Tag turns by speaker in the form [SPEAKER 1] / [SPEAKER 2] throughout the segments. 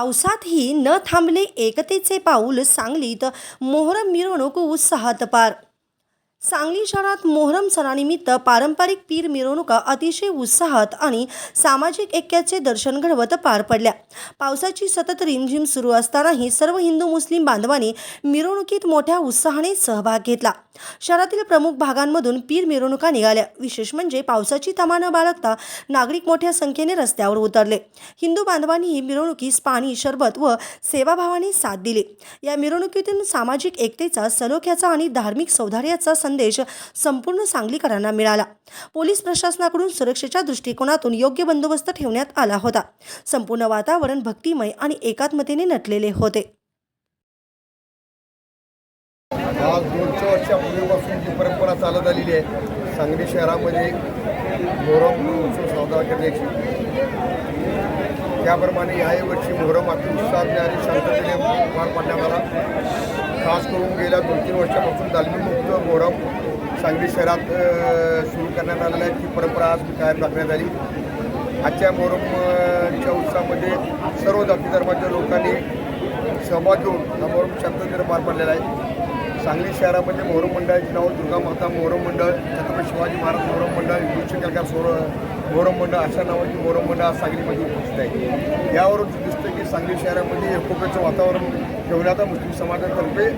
[SPEAKER 1] पावसातही न थांबले एकतेचे पाऊल सांगलीत मोहरम मिरवणूक उत्साहात पार सांगली शहरात मोहरम सणानिमित्त पारंपरिक पीर मिरवणुका अतिशय उत्साहात आणि सामाजिक ऐक्याचे दर्शन घडवत पार पडल्या. पावसाची सतत रिमझिम सुरू असतानाही सर्व हिंदू मुस्लिम बांधवांनी मिरवणुकीत मोठ्या उत्साहाने सहभाग घेतला. शहरातील प्रमुख भागांमधून पीर मिरवणुका निघाल्या. विशेष म्हणजे पावसाची तमा न बाळगता नागरिक मोठ्या संख्येने रस्त्यावर उतरले. हिंदू बांधवांनीही मिरवणुकीस पाणी शरबत व सेवाभावाने साथ दिली. या मिरवणुकीतून सामाजिक एकतेचा सलोख्याचा आणि धार्मिक सौहार्दाचा संदेश संपूर्ण सांगलीकरांना मिळाला. पोलीस प्रशासनाकडून सुरक्षेच्या दृष्टिकोनातून योग्य बंदोबस्त ठेवण्यात आला होता. संपूर्ण वातावरण भक्तिमय आणि एकात्मतेने नटलेले होते.
[SPEAKER 2] आज दोनशे वर्षापूर्वीपासून जी परंपरा चालत आलेली आहे सांगली शहरामध्ये मोहरम उत्सव साजरा करण्याची. त्याप्रमाणे याही वर्षी मोहरम अति उत्साहाने आणि शांततेने पार पाडण्यात आला. खास करून गेल्या दोन तीन वर्षापासून दालमीमुक्त मोहरम सांगली शहरात सुरू करण्यात आलेला आहे. ती परंपरा आज कायम राखण्यात आली. आजच्या मोहरमच्या उत्साहामध्ये सर्व जाती धर्माच्या लोकांनी सहभाग घेऊन हा मोहरम शांततेने पार पडलेला आहे. सांगली शहरामध्ये मोहरम मंडळाचे नाव दुर्गा माता मोहरम मंडळ छत्रपती शिवाजी महाराज मोहरम मंडळ हिंदू सोर मोहरम अशा नावाची मोहरम आज सांगलीमध्ये उपस्थित आहे. यावरून दिसतं की सांगली शहरामध्ये एकोप्याचं वातावरण ठेवण्याचा मुस्लिम समाजातर्फे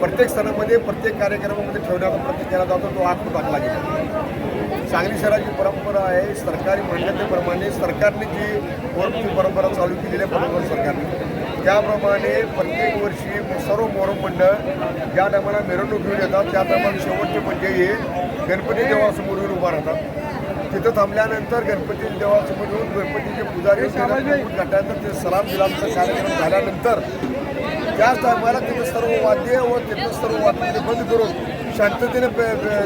[SPEAKER 2] प्रत्येक स्थानामध्ये प्रत्येक कार्यक्रमामध्ये ठेवण्याचा प्रयत्न केला जातो तो आत्म टाकला गेला सांगली शहराची परंपरा आहे सरकारी मान्यतेप्रमाणे सरकारने जी मोरमची परंपरा चालू केलेली आहे बरोबर सरकारने. त्याप्रमाणे प्रत्येक वर्षी सर्व मोहरम मंडळ ज्या टायमाला मिरवणूक घेऊन येतात. त्या टायमाला शेवटचे म्हणजे हे गणपती देवासमोर उभा राहतात. तिथं थांबल्यानंतर गणपती देवासमोर येऊन गणपतीचे पुजारी गटानंतर ते सलाम बिलामचा कार्यक्रम झाल्यानंतर त्याच टायमाला तिथं सर्व वाद्य व तिथं सर्व वाद्य बंद करून शांततेने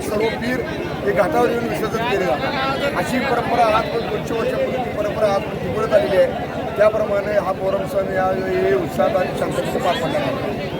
[SPEAKER 2] सर्व पीर हे घाटावर येऊन विसर्जन केले जातात. अशी परंपरा आजपासून दोनशे वर्षापूर्वीची परंपरा आज उघडत आलेली आहे. त्याप्रमाणे हा मोहरम सण या उत्साहात आणि शांततेने पार पडला